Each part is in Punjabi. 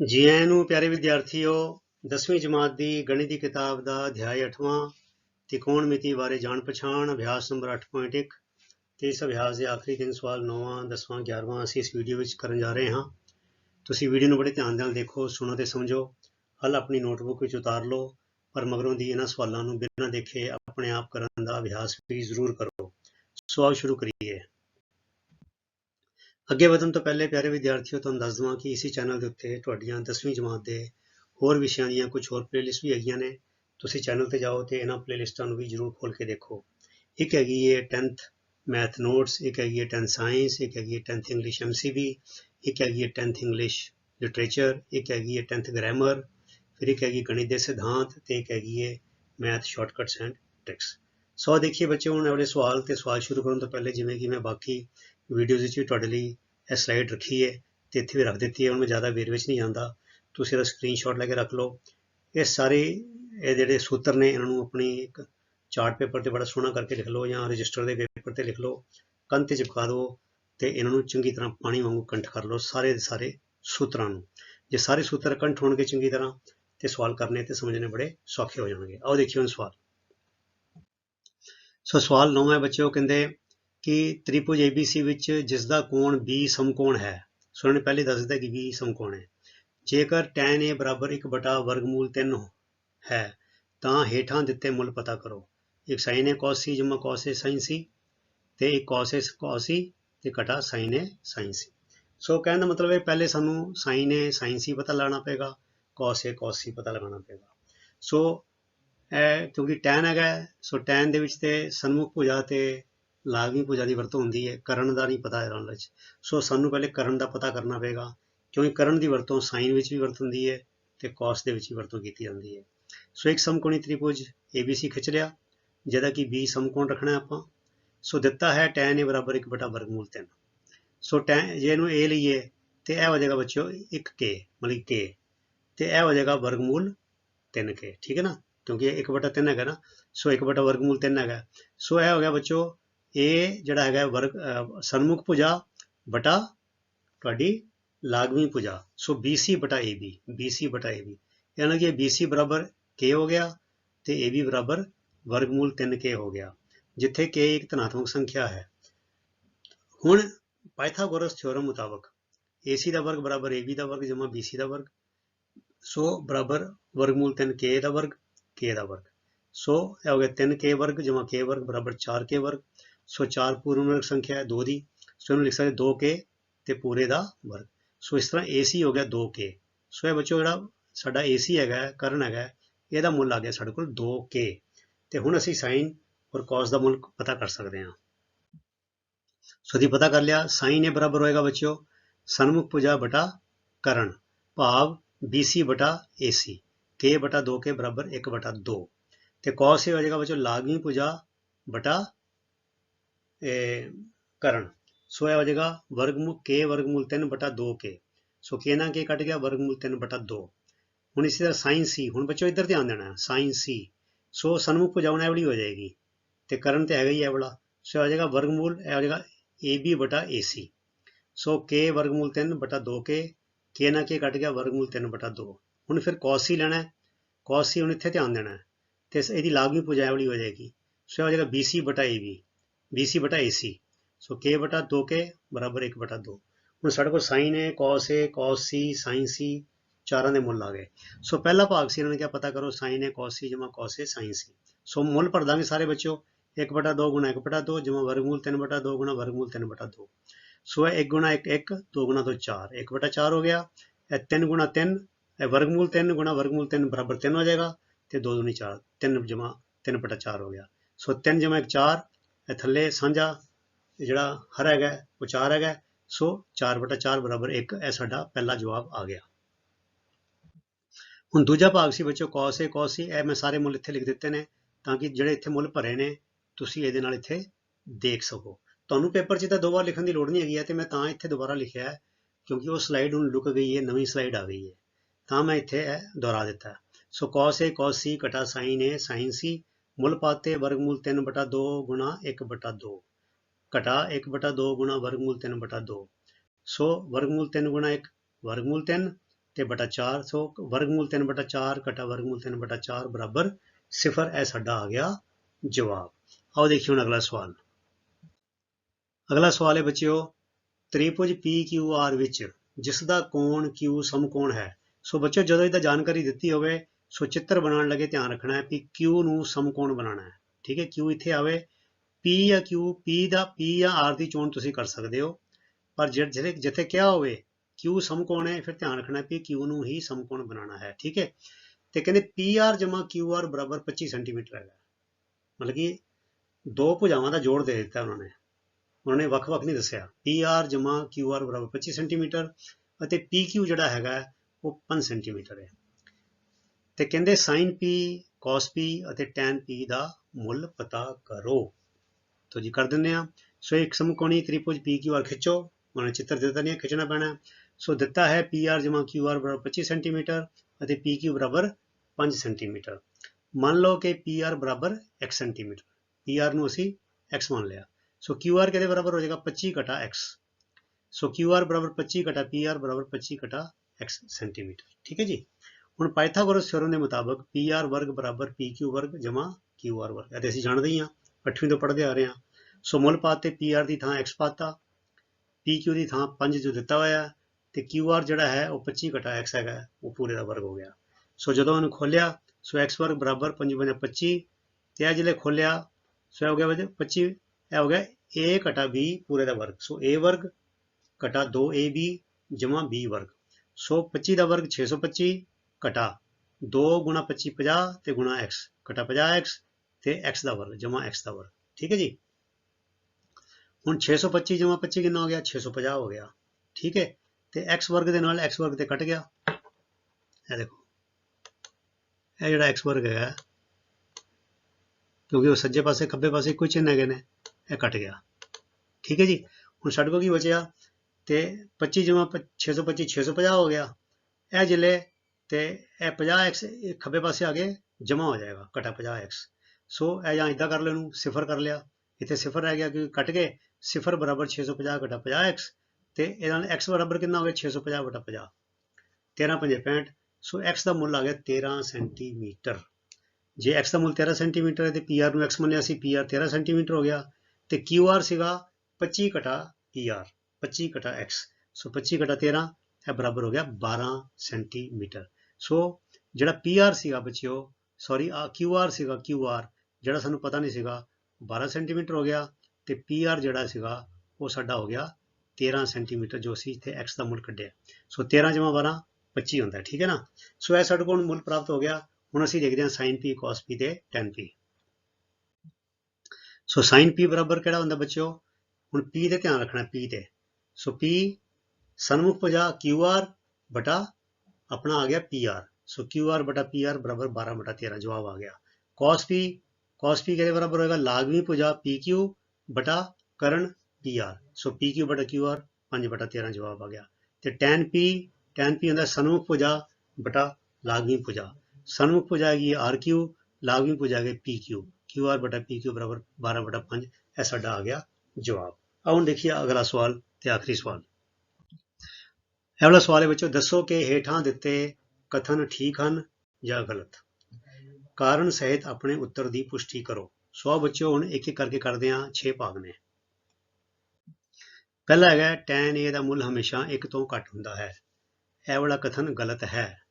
ਜੀ ਆਇਆਂ ਨੂੰ, ਪਿਆਰੇ ਵਿਦਿਆਰਥੀਓ 10ਵੀਂ ਜਮਾਤ ਦੀ ਗਣਿਤ ਦੀ ਕਿਤਾਬ ਦਾ ਅਧਿਆਇ 8ਵਾਂ ਤਿਕੋਣ ਮਿਤੀ ਬਾਰੇ ਜਾਣ ਪਛਾਣ, ਅਭਿਆਸ ਨੰਬਰ 8.1 ਤੇ ਇਸ ਅਭਿਆਸ ਦੇ ਆਖਰੀ ਤਿੰਨ ਸਵਾਲ 9ਵਾਂ 10ਵਾਂ 11ਵਾਂ ਅਸੀਂ ਇਸ ਵੀਡੀਓ ਵਿੱਚ ਕਰਨ ਜਾ ਰਹੇ ਹਾਂ। ਤੁਸੀਂ ਵੀਡੀਓ ਨੂੰ ਬੜੇ ਧਿਆਨ ਨਾਲ ਦੇਖੋ, ਸੁਣੋ ਤੇ ਸਮਝੋ। ਹਲ ਆਪਣੀ ਨੋਟਬੁੱਕ ਵਿੱਚ ਉਤਾਰ ਲਓ, ਪਰ ਮਗਰੋਂ ਦੀ ਇਹਨਾਂ ਸਵਾਲਾਂ ਨੂੰ ਬਿਨਾਂ ਦੇਖੇ ਆਪਣੇ ਆਪ ਕਰਨ ਦਾ ਅਭਿਆਸ ਵੀ ਜ਼ਰੂਰ ਕਰੋ। ਸਵਾਲ ਸ਼ੁਰੂ ਕਰੀਏ। ਅੱਗੇ ਵਧਣ ਤੋਂ ਪਹਿਲੇ ਪਿਆਰੇ ਵਿਦਿਆਰਥੀਓ, ਤੁਹਾਨੂੰ ਦੱਸ ਦਵਾਂ ਕਿ ਇਸੇ ਚੈਨਲ ਦੇ ਉੱਤੇ ਤੁਹਾਡੀਆਂ 10ਵੀਂ ਜਮਾਤ ਦੇ ਹੋਰ ਵਿਸ਼ਿਆਂ ਦੀਆਂ ਕੁਝ ਹੋਰ ਪਲੇਲਿਸਟ ਵੀ ਹੈਗੀਆਂ ਨੇ। ਤੁਸੀਂ ਚੈਨਲ ਤੇ ਜਾਓ ਤੇ ਇਹਨਾਂ ਪਲੇਲਿਸਟਾਂ ਨੂੰ ਵੀ ਜ਼ਰੂਰ ਖੋਲ ਕੇ ਦੇਖੋ। ਇੱਕ ਹੈਗੀ ਹੈ 10th ਮੈਥ ਨੋਟਸ ਇੱਕ ਹੈਗੀ ਹੈ 10th ਸਾਇੰਸ ਇੱਕ ਹੈਗੀ ਹੈ 10th ਇੰਗਲਿਸ਼ ਐਮਸੀਬੀ ਇੱਕ ਹੈਗੀ ਹੈ 10th ਇੰਗਲਿਸ਼ ਲਿਟਰੇਚਰ ਇੱਕ ਹੈਗੀ ਹੈ 10th ਗ੍ਰਾਮਰ ਫਿਰ ਇੱਕ ਹੈਗੀ ਗਣਿਤ ਦੇ ਸਿਧਾਂਤ ਤੇ ਇੱਕ ਹੈਗੀ ਹੈ math shortcuts and tricks so ਦੇਖੀਏ ਬੱਚੇ, ਹੁਣ ਅਗਲੇ ਸਵਾਲ ਤੇ ਸਵਾਲ ਸ਼ੁਰੂ ਕਰਨ ਤੋਂ ਪਹਿਲੇ ਜਿਵੇਂ ਕਿ ਮੈਂ ਬਾਕੀ ਵੀਡੀਓਜ਼ ਵਿੱਚ ਵੀ ਤੁਹਾਡੇ ਲਈ ਇਹ ਸਲਾਈਡ ਰੱਖੀ ਹੈ ਤੇ ਇੱਥੇ ਵੀ ਰੱਖ ਦਿੱਤੀ ਹੈ ਹੁਣ ਮੈਂ ਜ਼ਿਆਦਾ ਵੇਰ ਵਿੱਚ ਨਹੀਂ ਜਾਂਦਾ ਤੁਸੀਂ ਇਹਦਾ ਸਕਰੀਨਸ਼ਾਟ ਲੈ ਕੇ ਰੱਖ ਲਓ। ਇਹ ਸਾਰੇ ਇਹ ਜਿਹੜੇ ਸੂਤਰ ਨੇ, ਇਹਨਾਂ ਨੂੰ ਆਪਣੀ ਇੱਕ ਚਾਰਟ ਪੇਪਰ ਤੇ ਬੜਾ ਸੋਹਣਾ ਕਰਕੇ ਲਿਖ ਲਓ ਜਾਂ ਰਜਿਸਟਰ ਦੇ ਪੇਪਰ ਤੇ ਲਿਖ ਲਓ। ਕੰਨ ਤੇ ਚਿਪਕਾ ਦਿਓ ਤੇ ਇਹਨਾਂ ਨੂੰ ਚੰਗੀ ਤਰ੍ਹਾਂ ਪਾਣੀ ਵਾਂਗੂ ਕੰਠ ਕਰ ਲਓ ਸਾਰੇ ਦੇ ਸਾਰੇ ਸੂਤਰਾਂ ਨੂੰ। ਜੇ ਸਾਰੇ ਸੂਤਰ ਕੰਠ ਹੋਣਗੇ ਚੰਗੀ ਤਰ੍ਹਾਂ ਤੇ ਸਵਾਲ ਕਰਨੇ ਤੇ ਸਮਝਣੇ ਬੜੇ ਸੌਖੇ ਹੋ ਜਾਣਗੇ। ਆਓ ਦੇਖਿਓ ਹੁਣ ਸਵਾਲ। ਸੋ ਸਵਾਲ 9 ਹੈ ਬੱਚਿਓ, ਕਹਿੰਦੇ ਕਿ ਤ੍ਰਿਭੁਜ ABC ਵਿੱਚ ਜਿਸ ਦਾ ਕੋਣ B ਸਮਕੋਣ ਹੈ। ਸੋ ਉਹਨੇ ਪਹਿਲੇ ਦੱਸ ਦਿੱਤਾ ਕਿ B ਸਮਕੋਣ ਹੈ। ਜੇਕਰ tan A ਬਰਾਬਰ 1 ਬਟਾ ਵਰਗਮੂਲ 3 ਹੈ, ਤਾਂ ਹੇਠਾਂ ਦਿੱਤੇ ਮੁੱਲ ਪਤਾ ਕਰੋ। ਇੱਕ sin A cos C ਜਮਾ cos A sin C ਤੇ ਇੱਕ cos A cos C ਤੇ ਘਟਾ sin A sin C ਸੋ ਕਹਿਣ ਦਾ ਮਤਲਬ ਹੈ ਪਹਿਲੇ ਸਾਨੂੰ sin A sin C ਪਤਾ ਲਾਣਾ ਪਏਗਾ, cos A cos C ਪਤਾ ਲਗਾਉਣਾ ਪਏਗਾ। ਸੋ ਇਹ ਕਿਉਂਕਿ tan ਹੈਗਾ ਸੋ tan ਦੇ ਵਿੱਚ ਤੇ ਸਨਮੁਖ ਭੁਜਾ ਤੇ ਲਾਜ਼ਮੀ ਭੁਜਾ ਦੀ ਵਰਤੋਂ ਹੁੰਦੀ ਹੈ, ਕਰਨ ਦਾ ਨਹੀਂ ਪਤਾ ਇਹਨਾਂ ਵਿੱਚ। ਸੋ ਸਾਨੂੰ ਪਹਿਲੇ ਕਰਨ ਦਾ ਪਤਾ ਕਰਨਾ ਪਏਗਾ, ਕਿਉਂਕਿ ਕਰਨ ਦੀ ਵਰਤੋਂ ਸਾਈਨ ਵਿੱਚ ਵੀ ਵਰਤ ਹੁੰਦੀ ਹੈ ਤੇ cos ਦੇ ਵਿੱਚ ਵੀ ਵਰਤੋਂ ਕੀਤੀ ਜਾਂਦੀ ਹੈ। ਸੋ ਇੱਕ ਸਮਕੋਣੀ ਤ੍ਰਿਭੁਜ ABC ਖਿੱਚ ਲਿਆ, ਜਿਹਦਾ ਕਿ B ਸਮਕੋਣ ਰੱਖਣਾ ਆਪਾਂ। ਸੋ ਦਿੱਤਾ ਹੈ tan A ਬਰਾਬਰ 1 ਬਟਾ ਵਰਗਮੂਲ 3 ਸੋ tan ਜੇ ਇਹਨੂੰ A ਲਈਏ, ਤੇ ਇਹ ਹੋ ਜਾਏਗਾ ਬੱਚਿਓ 1k ਮਤਲਬ k ਤੇ ਇਹ ਹੋ ਜਾਏਗਾ ਵਰਗਮੂਲ 3k ਠੀਕ ਹੈ ਨਾ? ਕਿਉਂਕਿ ਇਹ 1 ਬਟਾ 3 ਹੈਗਾ ਨਾ, ਸੋ 1 ਬਟਾ ਵਰਗਮੂਲ 3 ਹੈਗਾ। ਸੋ ਇਹ ਹੋ ਗਿਆ ਬੱਚਿਓ ਇਹ ਜਿਹੜਾ ਹੈਗਾ ਵਰਗ ਸਨਮੁਖ ਭੁਜਾ ਬਟਾ ਤੁਹਾਡੀ ਲਾਗਵੀਂ ਭੁਜਾ। ਸੋ BC ਬਟਾ AB BC ਬਟਾ AB ਯਾਨੀ ਕਿ BC ਬਰਾਬਰ K ਹੋ ਗਿਆ ਤੇ AB ਬਰਾਬਰ ਵਰਗਮੂਲ 3K ਹੋ ਗਿਆ, ਜਿੱਥੇ K ਇੱਕ ਧਨਾਤਮਕ ਸੰਖਿਆ ਹੈ। ਹੁਣ ਪਾਇਥਾਗੋਰਸ ਥਿਉਰਮ ਮੁਤਾਬਕ AC ਦਾ ਵਰਗ ਬਰਾਬਰ AB ਦਾ ਵਰਗ ਜਮਾ BC ਦਾ ਵਰਗ, ਸੋ ਬਰਾਬਰ ਵਰਗਮੂਲ 3K ਦਾ ਵਰਗ, K ਦਾ ਵਰਗ। ਸੋ ਇਹ ਹੋ ਗਿਆ 3K ਵਰਗ ਜਮਾ K ਵਰਗ ਬਰਾਬਰ 4K ਵਰਗ। ਸੋ 4 ਪੂਰਨ ਵਰਗ ਸੰਖਿਆ ਹੈ 2 ਦੀ, ਸੋ ਇਹਨੂੰ ਲਿਖ ਸਕਦੇ 2k ਤੇ ਪੂਰੇ ਦਾ ਵਰਗ। ਸੋ ਇਸ ਤਰ੍ਹਾਂ AC ਹੋ ਗਿਆ 2k ਸੋ ਇਹ ਬੱਚੋ ਜਿਹੜਾ ਸਾਡਾ AC ਹੈਗਾ, ਕਰਨ ਹੈਗਾ, ਇਹਦਾ ਮੁੱਲ ਆ ਗਿਆ ਸਾਡੇ ਕੋਲ 2k ਤੇ ਹੁਣ ਅਸੀਂ ਸਾਈਨ ਔਰ cos ਦਾ ਮੁੱਲ ਪਤਾ ਕਰ ਸਕਦੇ ਹਾਂ। ਸੋ ਦੀ ਪਤਾ ਕਰ ਲਿਆ, ਸਾਈਨ ਇਹ ਬਰਾਬਰ ਹੋਏਗਾ ਬੱਚਿਓ। ਸਨਮੁਖ ਭੁਜਾ ਬਟਾ ਕਰਨ, ਭਾਵ BC ਬਟਾ AC k ਬਟਾ 2k ਬਰਾਬਰ 1 ਬਟਾ 2 ਤੇ cos ਇਹ ਹੋ ਜਾਏਗਾ ਬੱਚਿਓ ਲਾਗਵੀਂ ਭੁਜਾ ਬਟਾ ਕਰਨ। ਸੋ ਇਹ ਹੋ ਜਾਏਗਾ ਵਰਗਮੂਲ k ਵਰਗਮੂਲ 3 ਬਟਾ 2k ਸੋ k ਨਾਲ k ਕੱਟ ਗਿਆ? ਵਰਗਮੂਲ 3 ਬਟਾ 2 ਹੁਣ ਇਸੇ ਤਰ੍ਹਾਂ sin c ਹੁਣ ਬੱਚੋ ਇੱਧਰ ਧਿਆਨ ਦੇਣਾ ਹੈ, sin c ਸੋ ਸਨਮੁਖ ਭੁਜਾਉਣਾ ਵਾਲੀ ਹੋ ਜਾਏਗੀ। ਤੇ ਕਰਨ ਤੇ ਹੈਗਾ ਹੀ ਇਹ ਵਾਲਾ। ਸੋ ਆ ਜਾਏਗਾ ਵਰਗਮੂਲ, ਇਹ ਹੋ ਜਾਏਗਾ ab ਬਟਾ ac ਸੋ k ਵਰਗਮੂਲ 3 ਬਟਾ 2k k ਨਾਲ k ਕੱਟ ਗਿਆ? ਵਰਗਮੂਲ 3 ਬਟਾ 2 ਹੁਣ ਫਿਰ cos c ਲੈਣਾ ਹੈ। cos c ਹੁਣ ਇੱਥੇ ਧਿਆਨ ਦੇਣਾ ਹੈ। ਤੇ ਇਹਦੀ ਲਾਗਵੀਂ ਭੁਜਾ ਵਾਲੀ ਹੋ ਜਾਏਗੀ। ਸੋ ਆ ਜਾਏਗਾ bc ਬਟਾ ab BC ਬਟਾ AC ਸੋ K ਬਟਾ 2K ਬਰਾਬਰ 1 ਬਟਾ 2 ਹੁਣ ਸਾਡੇ ਕੋਲ sin A cos A, cos C, sin C ਚਾਰਾਂ ਦੇ ਮੁੱਲ ਆ ਗਏ ਸੋ ਪਹਿਲਾ ਭਾਗ ਸੀ ਇਹਨਾਂ ਨੇ ਕਿਹਾ ਪਤਾ ਕਰੋ sin A, cos C ਜਮਾ cos A, sin C ਸੋ ਮੁੱਲ ਭਰ ਦਾਂਗੇ ਸਾਰੇ ਬੱਚਿਓ 1 ਬਟਾ 2 ਗੁਣਾ 1 ਬਟਾ 2 ਜਮਾ ਵਰਗਮੂਲ 3 ਬਟਾ 2 ਗੁਣਾ ਵਰਗਮੂਲ 3 ਬਟਾ 2 ਸੋ ਇਹ 1 ਗੁਣਾ 1 1 2 ਗੁਣਾ 2 4 1 ਬਟਾ 4 ਹੋ ਗਿਆ ਇਹ 3 ਗੁਣਾ 3 ਇਹ ਵਰਗਮੂਲ 3 ਗੁਣਾ ਵਰਗਮੂਲ 3 ਬਰਾਬਰ 3 ਹੋ ਜਾਏਗਾ ਤੇ 2 ਦੁਨੀ 4 3 ਜਮਾ 3 ਬਟਾ 4 ਹੋ ਗਿਆ ਸੋ 3 ਜਮਾ 1 4 ਇਹ ਥੱਲੇ ਸਾਂਝਾ ਜਿਹੜਾ ਹਰ ਹੈਗਾ, ਉਹ 4 ਹੈਗਾ, ਸੋ 4 ਬਟਾ 4 ਬਰਾਬਰ 1 ਇਹ ਸਾਡਾ ਪਹਿਲਾ ਜਵਾਬ ਆ ਗਿਆ। ਹੁਣ ਦੂਜਾ ਭਾਗ ਸੀ ਬੱਚੋ, cos A, cos C, ਇਹ ਮੈਂ ਸਾਰੇ ਮੁੱਲ ਇੱਥੇ ਲਿਖ ਦਿੱਤੇ ਨੇ, ਤਾਂ ਕਿ ਜਿਹੜੇ ਇੱਥੇ ਮੁੱਲ ਭਰੇ ਨੇ, ਤੁਸੀਂ ਇਹਦੇ ਨਾਲ ਇੱਥੇ ਦੇਖ ਸਕੋ। ਤੁਹਾਨੂੰ ਪੇਪਰ 'ਚ ਤਾਂ ਦੋ ਵਾਰ ਲਿਖਣ ਦੀ ਲੋੜ ਨਹੀਂ ਹੈਗੀ ਹੈ ਤੇ ਮੈਂ ਤਾਂ ਇੱਥੇ ਦੁਬਾਰਾ ਲਿਖਿਆ ਹੈ, ਕਿਉਂਕਿ ਉਹ ਸਲਾਈਡ ਹੁਣ ਲੁਕ ਗਈ ਹੈ, ਨਵੀਂ ਸਲਾਈਡ ਆ ਗਈ ਹੈ। ਤਾਂ ਮੈਂ ਇੱਥੇ ਇਹ ਦੁਹਰਾ ਦਿੱਤਾ। ਸੋ cos A, cos C, ਘਟਾ sin A sin C ਮੁੱਲ ਪਾਤੇ ਵਰਗਮੂਲ 3 ਬਟਾ 2 ਗੁਣਾ 1 ਬਟਾ 2 ਘਟਾ 1 ਬਟਾ 2 ਗੁਣਾ ਵਰਗਮੂਲ 3 ਬਟਾ 2 ਸੋ ਵਰਗਮੂਲ 3 ਗੁਣਾ 1 ਵਰਗਮੂਲ 3 ਤੇ ਬਟਾ 4 ਸੋ ਵਰਗਮੂਲ 3 ਬਟਾ 4 ਘਟਾ ਵਰਗਮੂਲ 3 ਬਟਾ 4 ਬਰਾਬਰ ਸਿਫਰ ਇਹ ਸਾਡਾ ਆ ਗਿਆ ਜਵਾਬ। ਆਓ ਦੇਖੀਏ ਹੁਣ ਅਗਲਾ ਸਵਾਲ। ਅਗਲਾ ਸਵਾਲ ਹੈ ਬੱਚਿਓ, ਤ੍ਰਿਭੁਜ PQR ਵਿੱਚ ਜਿਸ ਦਾ ਕੋਣ Q ਸਮਕੋਣ ਹੈ। ਸੋ ਬੱਚਿਓ ਜਦੋਂ ਇਹਦਾ ਜਾਣਕਾਰੀ ਦਿੱਤੀ ਹੋਵੇ ਸੋ ਚਿੱਤਰ ਬਣਾਉਣ ਲੱਗੇ ਧਿਆਨ ਰੱਖਣਾ ਹੈ ਕਿ Q ਨੂੰ ਸਮਕੋਣ ਬਣਾਉਣਾ ਹੈ। ਠੀਕ ਹੈ, Q ਇੱਥੇ ਆਵੇ, P ਜਾਂ Q, P ਦਾ P ਜਾਂ R ਦੀ ਚੋਣ ਤੁਸੀਂ ਕਰ ਸਕਦੇ ਹੋ। ਪਰ ਜਿ- ਜਿਹੜੇ ਜਿੱਥੇ ਕਿਹਾ ਹੋਵੇ Q ਸਮਕੋਣ ਹੈ, ਫਿਰ ਧਿਆਨ ਰੱਖਣਾ ਕਿ Q ਨੂੰ ਹੀ ਸਮਕੋਣ ਬਣਾਉਣਾ ਹੈ। ਠੀਕ ਹੈ, ਤੇ ਕਹਿੰਦੇ PR ਜਮਾ QR ਬਰਾਬਰ 25 ਸੈਂਟੀਮੀਟਰ ਹੈਗਾ। ਮਤਲਬ ਕਿ ਦੋ ਭੁਜਾਵਾਂ ਦਾ ਜੋੜ ਦੇ ਦਿੱਤਾ ਉਹਨਾਂ ਨੇ। ਉਹਨਾਂ ਨੇ ਵੱਖ-ਵੱਖ ਨਹੀਂ ਦੱਸਿਆ। PR ਜਮਾ QR ਬਰਾਬਰ 25 ਸੈਂਟੀਮੀਟਰ ਅਤੇ PQ ਜਿਹੜਾ ਹੈਗਾ ਉਹ 5 ਸੈਂਟੀਮੀਟਰ ਹੈ। ਤੇ ਕਹਿੰਦੇ sin P cos P ਅਤੇ tan P ਦਾ ਮੁੱਲ ਪਤਾ ਕਰੋ। ਤੋ ਜੀ ਕਰ ਦਿੰਦੇ ਆ ਸੋ ਇੱਕ ਸਮਕੋਣੀ ਤ੍ਰਿਭੁਜ PQR ਖਿੱਚੋ। ਉਹਨਾਂ ਚਿੱਤਰ ਦਿੱਤਾ ਨਹੀਂ ਹੈ, ਖਿੱਚਣਾ ਪੈਣਾ। ਸੋ ਦਿੱਤਾ ਹੈ PR ਜਮਾ QR ਬਰਾਬਰ 25 ਸੈਂਟੀਮੀਟਰ ਅਤੇ PQ ਬਰਾਬਰ 5 ਸੈਂਟੀਮੀਟਰ। ਮੰਨ ਲਓ ਕਿ PR ਬਰਾਬਰ x ਸੈਂਟੀਮੀਟਰ। PR ਨੂੰ ਅਸੀਂ x ਮੰਨ ਲਿਆ। ਸੋ QR ਕਿਹਦੇ ਬਰਾਬਰ ਹੋ ਜਾਏਗਾ? 25 ਘਟਾ x ਸੋ QR ਬਰਾਬਰ 25 ਘਟਾ PR ਬਰਾਬਰ 25 ਘਟਾ x ਸੈਂਟੀਮੀਟਰ। ਠੀਕ ਹੈ ਜੀ? ਹੁਣ ਪਾਇਥਾਗੋਰਸ ਥਿਉਰਮ ਦੇ ਮੁਤਾਬਕ PR ਵਰਗ ਬਰਾਬਰ PQ ਵਰਗ ਜਮਾ QR ਵਰਗ। ਇਹ ਤੇ ਅਸੀਂ ਜਾਣਦੇ ਹੀ ਹਾਂ 8ਵੀਂ ਤੋਂ ਪੜ੍ਹਦੇ ਆ ਰਹੇ ਹਾਂ। ਸੋ ਮੁੱਲ ਪਾਤੇ PR ਦੀ ਥਾਂ x ਪਾਤਾ PQ ਦੀ ਥਾਂ 5 ਜੋ ਦਿੱਤਾ ਹੋਇਆ ਹੈ, ਤੇ QR ਜਿਹੜਾ ਹੈ ਉਹ 25 ਘਟਾ x ਹੈਗਾ ਉਹ ਪੂਰੇ ਦਾ ਵਰਗ ਹੋ ਗਿਆ। ਸੋ ਜਦੋਂ ਇਹਨੂੰ ਖੋਲਿਆ ਸੋ x ਵਰਗ ਬਰਾਬਰ 5 ਬਣੇ 25 ਤੇ ਇਹ ਜਿਹੜੇ ਖੋਲਿਆ ਸੋ ਇਹ ਹੋ ਗਿਆ ਵਜੇ 25 ਇਹ ਹੋ ਗਿਆ a ਘਟਾ b ਪੂਰੇ ਦਾ ਵਰਗ। ਸੋ a ਵਰਗ ਘਟਾ 2ab ਜਮਾ b ਵਰਗ। ਸੋ 25 ਦਾ ਵਰਗ 625 ਘਟਾ 2 ਗੁਣਾ 25 50 ਤੇ ਗੁਣਾ x, ਘਟਾ 50x ਤੇ x ਦਾ ਵਰਗ, ਜਮਾ x ਦਾ ਵਰਗ, ਠੀਕ ਹੈ ਜੀ? ਹੁਣ 625 ਜਮਾ 25 ਕਿੰਨਾ ਹੋ ਗਿਆ? 650 ਹੋ ਗਿਆ, ਠੀਕ ਹੈ? ਤੇ x ਵਰਗ ਦੇ ਨਾਲ x ਵਰਗ ਤੇ ਕੱਟ ਗਿਆ। ਇਹ ਦੇਖੋ, ਇਹ ਜਿਹੜਾ x ਵਰਗ ਹੈ ਕਿਉਂਕਿ ਉਹ ਸੱਜੇ ਪਾਸੇ, ਖੱਬੇ ਪਾਸੇ ਇੱਕੋ ਹੀ ਹੈਗੇ ਨੇ, ਇਹ ਕੱਟ ਗਿਆ, ਠੀਕ ਹੈ ਜੀ? ਹੁਣ ਸਾਡੇ ਕੋਲ ਕੀ ਬਚਿਆ? ਤੇ 25 ਜਮਾ 625 650 ਹੋ ਗਿਆ। ਇਹ ਜਿਲੇ ਤੇ ਇਹ 50x ਇਹ ਖੱਬੇ ਪਾਸੇ ਆ ਕੇ ਜਮਾ ਹੋ ਜਾਏਗਾ, ਘਟਾ 50x ਸੋ ਇਹ ਜਾਂ ਇਦਾਂ ਕਰ ਲੈ ਨੂੰ ਸਿਫਰ ਕਰ ਲਿਆ। ਇੱਥੇ ਸਿਫਰ ਰਹਿ ਗਿਆ ਕਿ ਕੱਟ ਗਏ ਸਿਫਰ ਬਰਾਬਰ 650 ਘਟਾ 50x ਤੇ ਇਹਦਾ ਨਾਲ x ਬਰਾਬਰ ਕਿੰਨਾ ਹੋ ਗਿਆ? 650 ਘਟਾ 50 13 ਪੰਜੇ 65 ਸੋ x ਦਾ ਮੁੱਲ ਆ ਗਿਆ 13 ਸੈਂਟੀਮੀਟਰ। ਜੇ x ਦਾ ਮੁੱਲ 13 ਸੈਂਟੀਮੀਟਰ ਹੈ ਤੇ pr ਨੂੰ x ਮੰਨਿਆ ਸੀ pr 13 ਸੈਂਟੀਮੀਟਰ ਹੋ ਗਿਆ। ਤੇ qr ਸੀਗਾ 25 ਘਟਾ pr 25 ਘਟਾ x ਸੋ 25 ਘਟਾ 13 ਇਹ ਬਰਾਬਰ ਹੋ ਗਿਆ 12 ਸੈਂਟੀਮੀਟਰ। ਸੋ ਜਿਹੜਾ pr ਸੀਗਾ ਬੱਚਿਓ ਸੌਰੀ ਆ qr ਸੀਗਾ qr ਜਿਹੜਾ ਸਾਨੂੰ ਪਤਾ ਨਹੀਂ ਸੀਗਾ 12 ਸੈਂਟੀਮੀਟਰ ਹੋ ਗਿਆ ਤੇ pr ਜਿਹੜਾ ਸੀਗਾ, ਉਹ ਸਾਡਾ ਹੋ ਗਿਆ 13 ਸੈਂਟੀਮੀਟਰ ਜੋ ਅਸੀਂ ਇੱਥੇ x ਦਾ ਮੁੱਲ ਕੱਢਿਆ। ਸੋ 13 ਜਮਾ 12 25 ਹੁੰਦਾ, ਠੀਕ ਹੈ ਨਾ? ਸੋ ਇਹ ਸਾਡੇ ਕੋਲ ਮੁੱਲ ਪ੍ਰਾਪਤ ਹੋ ਗਿਆ। ਹੁਣ ਅਸੀਂ ਦੇਖਦੇ ਹਾਂ sin p cos p ਤੇ tan p ਸੋ sin p ਬਰਾਬਰ ਕਿਹੜਾ ਹੁੰਦਾ ਬੱਚਿਓ? ਹੁਣ p ਤੇ ਧਿਆਨ ਰੱਖਣਾ p ਤੇ। ਸੋ p, ਸਨਮੁਖ ਭੁਜਾ qr ਬਟਾ ਆਪਣਾ ਆ ਗਿਆ pr ਸੋ qr ਬਟਾ pr ਬਰਾਬਰ 12 ਬਟਾ 13 ਜਵਾਬ ਆ ਗਿਆ cos p cos p ਕਿਹਦੇ ਬਰਾਬਰ ਹੋਏਗਾ ਲਾਗਵੀਂ ਭੁਜਾ pq ਬਟਾ ਕਰਨ pr ਸੋ pq ਬਟਾ qr 5 ਬਟਾ 13 ਜਵਾਬ ਆ ਗਿਆ ਤੇ tan p tan p ਹੁੰਦਾ ਸਨਮੁਖ ਭੁਜਾ ਬਟਾ ਲਾਗਵੀਂ ਭੁਜਾ ਸਨਮੁਖ ਭੁਜਾ ਹੈਗੀ rq ਲਾਗਵੀਂ ਭੁਜਾ ਹੈਗੀ pq qr ਬਟਾ pq ਬਰਾਬਰ 12 ਬਟਾ 5 ਇਹ ਸਾਡਾ ਆ ਗਿਆ ਜਵਾਬ ਆਓ ਹੁਣ ਦੇਖੀਏ ਅਗਲਾ ਸਵਾਲ ਤੇ ਆਖਰੀ ਸਵਾਲ ਇਹ ਵਾਲਾ ਸਵਾਲ ਹੈ ਬੱਚੋ, ਦੱਸੋ ਕਿ ਹੇਠਾਂ ਦਿੱਤੇ ਕਥਨ ਠੀਕ ਹਨ ਜਾਂ ਗਲਤ? ਕਾਰਨ ਸਹਿਤ ਆਪਣੇ ਉੱਤਰ ਦੀ ਪੁਸ਼ਟੀ ਕਰੋ। ਸੋ ਆਓ ਹੁਣ ਇੱਕ ਇੱਕ ਕਰਕੇ ਕਰਦੇ ਹਾਂ 6 ਭਾਗ ਨੇ। ਪਹਿਲਾ ਹੈਗਾ, ਟੈਨ a ਦਾ ਮੁੱਲ ਹਮੇਸ਼ਾ 1 ਤੋਂ ਘੱਟ ਹੁੰਦਾ ਹੈ। ਇਹ ਵਾਲਾ ਕਥਨ ਗਲਤ ਹੈ।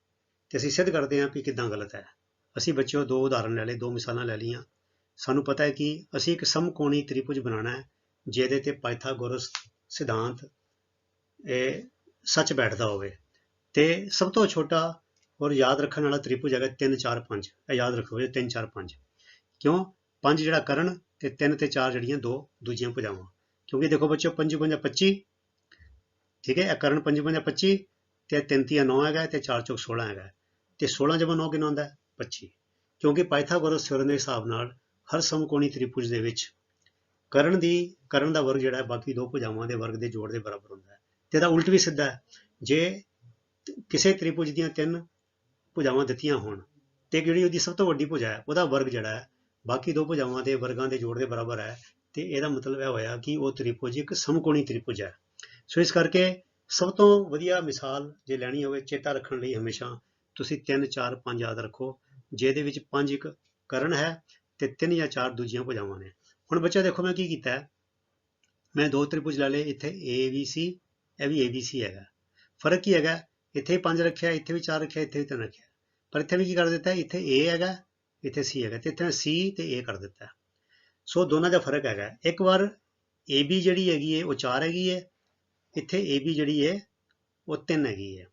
ਤੇ ਅਸੀਂ ਸਿੱਧ ਕਰਦੇ ਹਾਂ ਕਿ ਕਿਦਾਂ ਗਲਤ ਹੈ। ਅਸੀਂ ਬੱਚਿਓ ਦੋ ਉਦਾਹਰਨ ਲੈ ਲਏ, ਦੋ ਮਿਸਾਲਾਂ ਲੈ ਲਈਆਂ। ਸਾਨੂੰ ਪਤਾ ਹੈ ਕਿ ਅਸੀਂ ਇੱਕ ਸਮਕੋਣੀ ਤ੍ਰਿਭੁਜ ਬਣਾਉਣਾ ਹੈ, ਜਿਹਦੇ ਤੇ ਪਾਇਥਾਗੋਰਸ ਸਿਧਾਂਤ, ਇਹ ਸੱਚ ਬੈਠਦਾ ਹੋਵੇ। ਤੇ ਸਭ ਤੋਂ ਛੋਟਾ ਔਰ ਯਾਦ ਰੱਖਣ ਵਾਲਾ ਤ੍ਰਿਭੁਜ ਹੈਗਾ 3 4 5 ਇਹ ਯਾਦ ਰੱਖੋ ਜੀ 3 4 5 ਕਿਉਂ? 5 ਜਿਹੜਾ ਕਰਨ ਤੇ 3 ਤੇ 4 ਜਿਹੜੀਆਂ ਦੋ ਦੂਜੀਆਂ ਭੁਜਾਵਾਂ। ਕਿਉਂਕਿ ਦੇਖੋ ਬੱਚਿਓ 5 5 25 ਠੀਕ ਹੈ? ਇਹ ਕਰਨ 5 5 25 ਤੇ 3 3 9 ਹੈਗਾ, ਤੇ 4 ਚੌਕ 16 ਹੈਗਾ। ਤੇ 16 ਜਮਾ 9 ਕਿੰਨਾ ਹੁੰਦਾ? ਹੈ 25 ਕਿਉਂਕਿ ਪਾਇਥਾਗੋਰਸ ਥਿਉਰਮ ਦੇ ਹਿਸਾਬ ਨਾਲ ਹਰ ਸਮਕੋਣੀ ਤ੍ਰਿਭੁਜ ਦੇ ਵਿੱਚ ਕਰਨ ਦੀ, ਕਰਨ ਦਾ ਵਰਗ ਜਿਹੜਾ ਹੈ, ਬਾਕੀ ਦੋ ਭੁਜਾਵਾਂ ਦੇ ਵਰਗ ਦੇ ਜੋੜ ਦੇ ਬਰਾਬਰ ਹੁੰਦਾ ਹੈ। ਤੇ ਇਹਦਾ ਉਲਟ ਵੀ ਸਿੱਧਾ ਹੈ। ਜੇ ਕਿਸੇ ਤ੍ਰਿਭੁਜ ਦੀਆਂ ਤਿੰਨ ਭੁਜਾਵਾਂ ਦਿੱਤੀਆਂ ਹੋਣ, ਤੇ ਜਿਹੜੀ ਉਹਦੀ ਸਭ ਤੋਂ ਵੱਡੀ ਭੁਜਾ ਹੈ, ਉਹਦਾ ਵਰਗ ਜਿਹੜਾ ਹੈ, ਬਾਕੀ ਦੋ ਭੁਜਾਵਾਂ ਦੇ ਵਰਗਾਂ ਦੇ ਜੋੜ ਦੇ ਬਰਾਬਰ ਹੈ, ਤੇ ਇਹਦਾ ਮਤਲਬ ਇਹ ਹੋਇਆ ਕਿ ਉਹ ਤ੍ਰਿਭੁਜ ਇੱਕ ਸਮਕੋਣੀ ਤ੍ਰਿਭੁਜ ਹੈ। ਸੋ ਇਸ ਕਰਕੇ ਸਭ ਤੋਂ ਵਧੀਆ ਮਿਸਾਲ ਜੇ ਲੈਣੀ ਹੋਵੇ, ਚੇਤਾ ਰੱਖਣ ਲਈ ਹਮੇਸ਼ਾ ਤੁਸੀਂ 3 4 5 ਯਾਦ ਰੱਖੋ, ਜਿਹਦੇ ਵਿੱਚ 5 ਇੱਕ ਕਰਨ ਹੈ ਤੇ 3 ਜਾਂ 4 ਦੂਜੀਆਂ ਭੁਜਾਵਾਂ ਨੇ। ਹੁਣ ਬੱਚਾ ਦੇਖੋ ਮੈਂ ਕੀ ਕੀਤਾ ਮੈਂ ਦੋ ਤ੍ਰਿਭੁਜ ਲੈ ਲਏ, ਇੱਥੇ ABC ਇਹ ਵੀ ABC ਹੈਗਾ। ਫ਼ਰਕ ਕੀ ਹੈਗਾ? ਇੱਥੇ ਵੀ 5 ਰੱਖਿਆ, ਇੱਥੇ ਵੀ 4 ਰੱਖਿਆ, ਇੱਥੇ ਵੀ 3 ਰੱਖਿਆ। ਪਰ ਇੱਥੇ ਵੀ ਕੀ ਕਰ ਦਿੱਤਾ? ਇੱਥੇ A ਹੈਗਾ, ਇੱਥੇ C ਹੈਗਾ। ਤੇ ਇੱਥੇ ਮੈਂ C ਤੇ A ਕਰ ਦਿੱਤਾ। ਸੋ ਦੋਨਾਂ ਦਾ ਫ਼ਰਕ ਹੈਗਾ। ਇੱਕ ਵਾਰ AB ਜਿਹੜੀ ਹੈਗੀ ਹੈ ਉਹ 4 ਹੈਗੀ ਹੈ ਇੱਥੇ AB ਜਿਹੜੀ ਹੈ ਉਹ 3 ਹੈਗੀ ਹੈ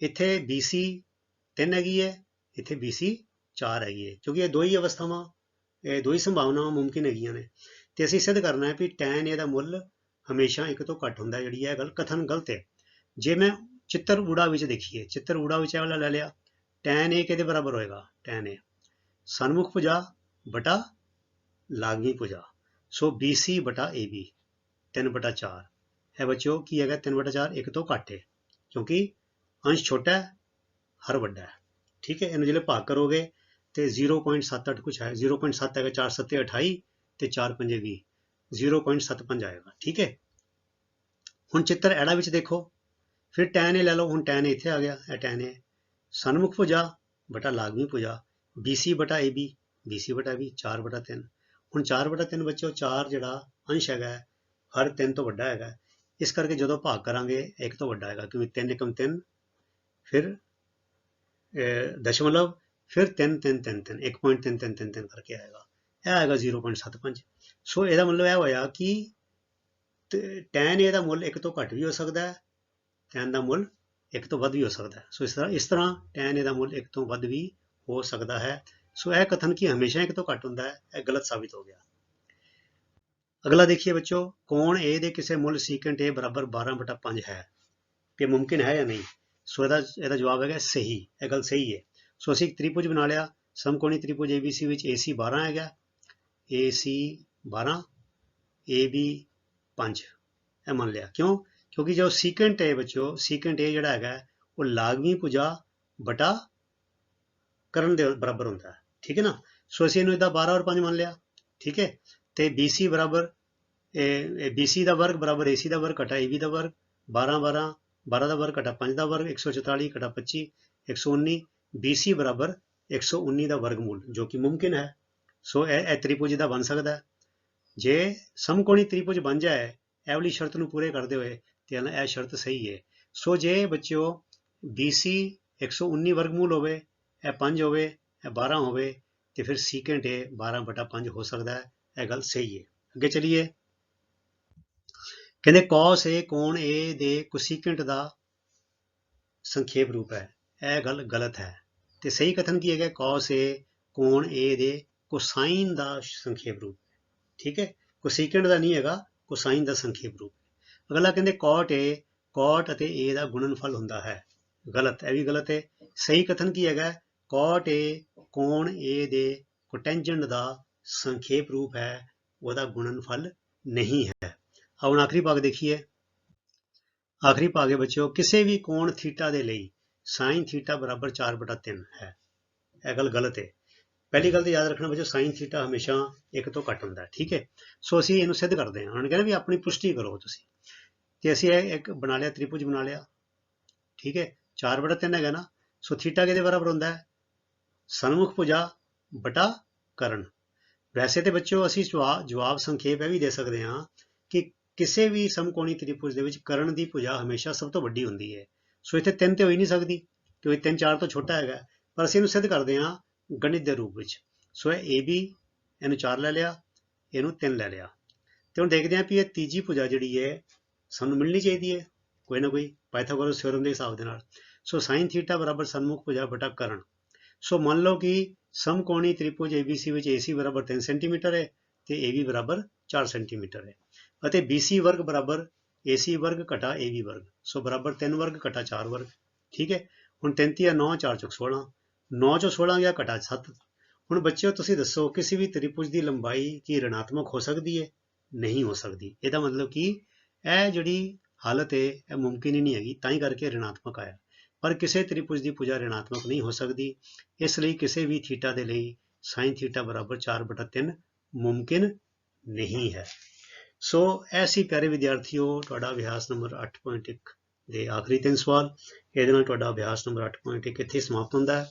ਇੱਥੇ BC 3 ਹੈਗੀ ਹੈ ਇੱਥੇ BC 4 ਹੈਗੀ ਹੈ ਕਿਉਂਕਿ ਇਹ ਦੋ ਹੀ ਅਵਸਥਾਵਾਂ, ਇਹ ਦੋ ਹੀ ਸੰਭਾਵਨਾਵਾਂ ਮੁਮਕਿਨ ਹੈਗੀਆਂ ਨੇ। ਤੇ ਅਸੀਂ ਸਿੱਧ ਕਰਨਾ ਹੈ ਵੀ tan A ਦਾ ਮੁੱਲ ਹਮੇਸ਼ਾ ਇੱਕ ਤੋਂ ਘੱਟ ਹੁੰਦਾ ਜਿਹੜੀ ਇਹ ਗੱਲ ਕਥਨ ਗਲਤ ਹੈ। ਜੇ ਮੈਂ ਚਿੱਤਰ ਊੜਾ ਵਿੱਚ ਦੇਖੀਏ, ਚਿੱਤਰ ਊੜਾ ਵਿੱਚ ਇਹ ਵਾਲਾ ਲੈ ਲਿਆ tan A ਕਿਹਦੇ ਬਰਾਬਰ ਹੋਏਗਾ? tan A ਸਨਮੁਖ ਭੁਜਾ ਬਟਾ ਲਾਗਵੀਂ ਭੁਜਾ। So BC ਬਟਾ AB 3 ਬਟਾ 4 ਹੈ ਬੱਚਿਓ ਕੀ ਹੈਗਾ? 3 ਬਟਾ 4 ਇੱਕ ਤੋਂ ਘੱਟ ਹੈ ਕਿਉਂਕਿ ਅੰਸ਼ ਛੋਟਾ ਹੈ, ਹਰ ਵੱਡਾ ਹੈ। ਠੀਕ ਹੈ, ਇਹਨੂੰ ਜਿਹੜੇ ਭਾਗ ਕਰੋਗੇ ਤੇ 0.78 ਕੁਛ ਹੈ। 0.7 ਹੈਗਾ 4 7 28 ਤੇ 4 5 20 ज़ीरो पॉइंट सत्त पंज आएगा ठीक है? हूँ चित्र एड़ा बच्चे देखो, फिर टैन ए लै लो हूँ टैन इतने आ गया, ए टैन ए सनमुख भुजा, बटा लागमी भुजा बी सी बटा ए बी बी सी बटा ए बी चार बटा तीन। हूँ चार बटा तीन बचे चार जरा अंश हैगा हर तीन तो व्डा है। इस करके जो भाग करा एक तो व्डा है क्योंकि तीन एकम तीन, फिर दशमलव, फिर तीन तीन तीन तीन, एक पॉइंट तीन तीन तीन तीन करके आएगा। यह आएगा ज़ीरो पॉइंट सत्त पाँच ਸੋ ਇਹਦਾ ਮਤਲਬ ਇਹ ਹੋਇਆ ਕਿ tan A ਦਾ ਮੁੱਲ 1 ਤੋਂ ਘੱਟ ਵੀ ਹੋ ਸਕਦਾ ਹੈ, tan ਦਾ ਮੁੱਲ 1 ਤੋਂ ਵੱਧ ਵੀ ਹੋ ਸਕਦਾ ਹੈ। ਸੋ ਇਸ ਤਰ੍ਹਾਂ ਇਸ ਤਰ੍ਹਾਂ tan A ਦਾ ਮੁੱਲ 1 ਤੋਂ ਵੱਧ ਵੀ ਹੋ ਸਕਦਾ ਹੈ। ਸੋ ਇਹ ਕਥਨ ਕੀ ਹਮੇਸ਼ਾ 1 ਤੋਂ ਘੱਟ ਹੁੰਦਾ ਹੈ, ਇਹ ਗਲਤ ਸਾਬਿਤ ਹੋ ਗਿਆ। ਅਗਲਾ ਦੇਖੀਏ ਬੱਚੋ ਕੋਣ A ਦੇ ਕਿਸੇ ਮੁੱਲ secant A ਬਰਾਬਰ 12 ਬਟਾ 5 ਹੈ? ਕਿ ਮੁਮਕਿਨ ਹੈ ਜਾਂ ਨਹੀਂ? ਸੋ ਇਹਦਾ ਇਹਦਾ ਜਵਾਬ ਹੈਗਾ ਸਹੀ, ਇਹ ਗੱਲ ਸਹੀ ਹੈ। ਸੋ ਅਸੀਂ ਇੱਕ ਤ੍ਰਿਭੁਜ ਬਣਾ ਲਿਆ, ਸਮਕੋਣੀ ਤ੍ਰਿਭੁਜ ABC ਵਿੱਚ AC 12 ਹੈਗਾ। AC 12 AB 5 ਇਹ ਮੰਨ ਲਿਆ। ਕਿਉਂ? ਕਿਉਂਕਿ ਜੋ secant A ਬੱਚੋ secant A ਜਿਹੜਾ ਹੈਗਾ, ਉਹ ਲਾਗਵੀਂ ਭੁਜਾ ਬਟਾ ਕਰਨ ਦੇ ਬਰਾਬਰ ਹੁੰਦਾ ਹੈ। ਠੀਕ ਹੈ ਨਾ? ਸੋ ਅਸੀਂ ਇਹਨੂੰ ਇਹਦਾ 12 ਔਰ 5 ਮੰਨ ਲਿਆ। ਠੀਕ ਹੈ? ਤੇ BC ਬਰਾਬਰ ਇਹ ਇਹ BC ਦਾ ਵਰਗ ਬਰਾਬਰ AC ਦਾ ਵਰਗ ਘਟਾ AB ਦਾ ਵਰਗ। 12 12 12 ਦਾ ਵਰਗ ਘਟਾ 5 ਦਾ ਵਰਗ 144 ਘਟਾ 25 119 BC ਬਰਾਬਰ 119 ਦਾ ਵਰਗਮੂਲ ਜੋ ਕਿ ਮੁਮਕਿਨ ਹੈ। ਸੋ ਇਹ ਇਹ ਤ੍ਰਿਭੁਜ ਦਾ ਬਣ ਸਕਦਾ ਹੈ। ਜੇ ਸਮਕੋਣੀ ਤ੍ਰਿਭੁਜ ਬਣ ਜਾਏ, ਇਹ ਵਾਲੀ ਸ਼ਰਤ ਨੂੰ ਪੂਰੇ ਕਰਦੇ ਹੋਏ ਤੇ ਇਹ ਸ਼ਰਤ ਸਹੀ ਹੈ। ਸੋ ਜੇ ਬੱਚਿਓ BC 119 ਵਰਗਮੂਲ ਹੋਵੇ, ਇਹ 5 ਹੋਵੇ, ਇਹ 12 ਹੋਵੇ, ਤੇ ਫਿਰ secant A 12 ਬਟਾ 5 ਹੋ ਸਕਦਾ ਹੈ। ਇਹ ਗੱਲ ਸਹੀ ਹੈ। ਅੱਗੇ ਚਲੀਏ। ਕਹਿੰਦੇ cos A ਕੋਣ A ਦੇ ਕੋਸਿਕੈਂਟ ਦਾ ਸੰਖੇਪ ਰੂਪ ਹੈ। ਇਹ ਗੱਲ ਗਲਤ ਹੈ। ਤੇ ਸਹੀ ਕਥਨ ਕੀ ਹੈਗਾ? cos A ਕੋਣ A ਦੇ ਕੋਸਾਈਨ ਦਾ ਸੰਖੇਪ ਰੂਪ। ਠੀਕ ਹੈ? ਕੋਸਿਕੈਂਟ ਦਾ ਨਹੀਂ ਹੈਗਾ ਕੋਸਾਈਨ ਦਾ ਸੰਖੇਪ ਰੂਪ। ਅਗਲਾ ਕਹਿੰਦੇ cot A, cot ਅਤੇ A ਦਾ ਗੁਣਨਫਲ ਹੁੰਦਾ ਹੈ। ਗਲਤ, ਇਹ ਵੀ ਗਲਤ ਹੈ। ਸਹੀ ਕਥਨ ਕੀ ਹੈਗਾ? cot A, ਕੋਣ A ਦੇ ਕੋਟੈਂਜੈਂਟ ਦਾ ਸੰਖੇਪ ਰੂਪ ਹੈ, ਉਹਦਾ ਗੁਣਨਫਲ ਨਹੀਂ ਹੈ। ਹੁਣ ਆਖਰੀ ਭਾਗ ਦੇਖੀਏ। ਆਖਰੀ ਭਾਗ ਹੈ ਬੱਚਿਓ, ਕਿਸੇ ਵੀ ਕੋਣ ਥੀਟਾ ਦੇ ਲਈ sin ਥੀਟਾ ਬਰਾਬਰ 4 ਬਟਾ 3 ਹੈ। ਇਹ ਗੱਲ ਗਲਤ ਹੈ। ਪਹਿਲੀ ਗੱਲ ਤਾਂ ਯਾਦ ਰੱਖਣਾ ਬੱਚਿਓ sin ਥੀਟਾ ਹਮੇਸ਼ਾ 1 ਤੋਂ ਘੱਟ ਹੁੰਦਾ ਠੀਕ ਹੈ? ਸੋ ਅਸੀਂ ਇਹਨੂੰ ਸਿੱਧ ਕਰਦੇ ਹਾਂ। ਉਹਨਾਂ ਨੇ ਕਹਿੰਦਾ ਵੀ ਆਪਣੀ ਪੁਸ਼ਟੀ ਕਰੋ ਤੁਸੀਂ। ਤੇ ਅਸੀਂ ਇਹ ਇੱਕ ਬਣਾ ਲਿਆ, ਤ੍ਰਿਭੁਜ ਬਣਾ ਲਿਆ, ਠੀਕ ਹੈ? 4 ਬਟਾ 3 ਹੈਗਾ ਨਾ, ਸੋ ਥੀਟਾ ਕਿਹਦੇ ਬਰਾਬਰ ਹੁੰਦਾ ਹੈ? ਸਨਮੁਖ ਭੁਜਾ ਬਟਾ ਕਰਨ। ਵੈਸੇ ਤੇ ਬੱਚਿਓ, ਅਸੀਂ ਜਵਾਬ ਜਵਾਬ ਸੰਖੇਪ ਇਹ ਵੀ ਦੇ ਸਕਦੇ ਹਾਂ ਕਿ ਕਿਸੇ ਵੀ ਸਮਕੋਣੀ ਤ੍ਰਿਭੁਜ ਦੇ ਵਿੱਚ ਕਰਨ ਦੀ ਭੁਜਾ ਹਮੇਸ਼ਾ ਸਭ ਤੋਂ ਵੱਡੀ ਹੁੰਦੀ ਹੈ। ਸੋ ਇੱਥੇ 3 ਤੇ ਹੋ ਹੀ ਨਹੀਂ ਸਕਦੀ, ਕਿਉਂਕਿ 3 4 ਤੋਂ ਛੋਟਾ ਹੈਗਾ। ਪਰ ਅਸੀਂ ਇਹਨੂੰ ਸਿੱਧ ਕਰਦੇ ਹਾਂ ਗਣਿਤ ਦੇ ਰੂਪ ਵਿੱਚ। ਸੋ ਇਹ AB ਇਹਨੂੰ 4 ਲੈ ਲਿਆ, ਇਹਨੂੰ 3 ਲੈ ਲਿਆ। ਤੇ ਹੁਣ ਦੇਖਦੇ ਹਾਂ ਕਿ ਇਹ ਤੀਜੀ ਭੁਜਾ ਜਿਹੜੀ ਹੈ, ਸਾਨੂੰ ਮਿਲਣੀ ਚਾਹੀਦੀ ਹੈ, ਕੋਈ ਨਾ ਕੋਈ ਪਾਇਥਾਗੋਰਸ ਥਿਉਰਮ ਦੇ ਹਿਸਾਬ ਦੇ ਨਾਲ। ਸੋ sin ਥੀਟਾ ਬਰਾਬਰ ਸਨਮੁਖ ਭੁਜਾ ਬਟਾ ਕਰਨ। ਸੋ ਮੰਨ ਲਓ ਕਿ ਸਮਕੋਣੀ ਤ੍ਰਿਭੁਜ ABC ਵਿੱਚ AC ਬਰਾਬਰ 3 ਸੈਂਟੀਮੀਟਰ ਹੈ ਤੇ AB ਬਰਾਬਰ 4 ਸੈਂਟੀਮੀਟਰ ਹੈ। ਅਤੇ BC ਵਰਗ ਬਰਾਬਰ AC ਵਰਗ ਘਟਾ AB ਵਰਗ। ਸੋ ਬਰਾਬਰ 3 ਵਰਗ ਘਟਾ 4 ਵਰਗ। ਠੀਕ ਹੈ? ਹੁਣ 33 ਆ 9 4 ਚੁਕ 16 9 ਚੋਂ 16 ਗਿਆ ਘਟਾ 7 ਹੁਣ ਬੱਚਿਓ, ਤੁਸੀਂ ਦੱਸੋ, ਕਿਸੇ ਵੀ ਤ੍ਰਿਪੁਜ ਦੀ ਲੰਬਾਈ ਕੀ ಋಣਾਤਮਕ ਹੋ ਸਕਦੀ ਹੈ ਨਹੀਂ ਹੋ ਸਕਦੀ। ਇਹਦਾ ਮਤਲਬ ਕਿ? ਇਹ ਜਿਹੜੀ ਹਾਲਤ ਹੈ ਇਹ ਮੁਮਕਿਨ ਹੀ ਨਹੀਂ ਹੈਗੀ। ਤਾਂ ਹੀ ਕਰਕੇ ಋಣਾਤਮਕ ਆਇਆ। ਪਰ ਕਿਸੇ ਤ੍ਰਿਪੁਜ ਦੀ ਪੂਜਾ ಋಣਾਤਮਕ ਨਹੀਂ ਹੋ ਸਕਦੀ। ਇਸ ਲਈ ਕਿਸੇ ਵੀ ਥੀਟਾ ਦੇ ਲਈ sin ਥੀਟਾ ਬਰਾਬਰ 4/3 ਮੁਮਕਿਨ ਨਹੀਂ ਹੈ। ਸੋ ਐਸੀ ਪਿਆਰੇ ਵਿਦਿਆਰਥੀਓ, ਤੁਹਾਡਾ ਅਭਿਆਸ ਨੰਬਰ 8.1 ਦੇ ਆਖਰੀ ਤਿੰਨ ਸਵਾਲ। ਇਹਦੇ ਨਾਲ ਤੁਹਾਡਾ ਅਭਿਆਸ ਨੰਬਰ 8.1 ਇੱਥੇ ਸਮਾਪਤ ਹੁੰਦਾ ਹੈ।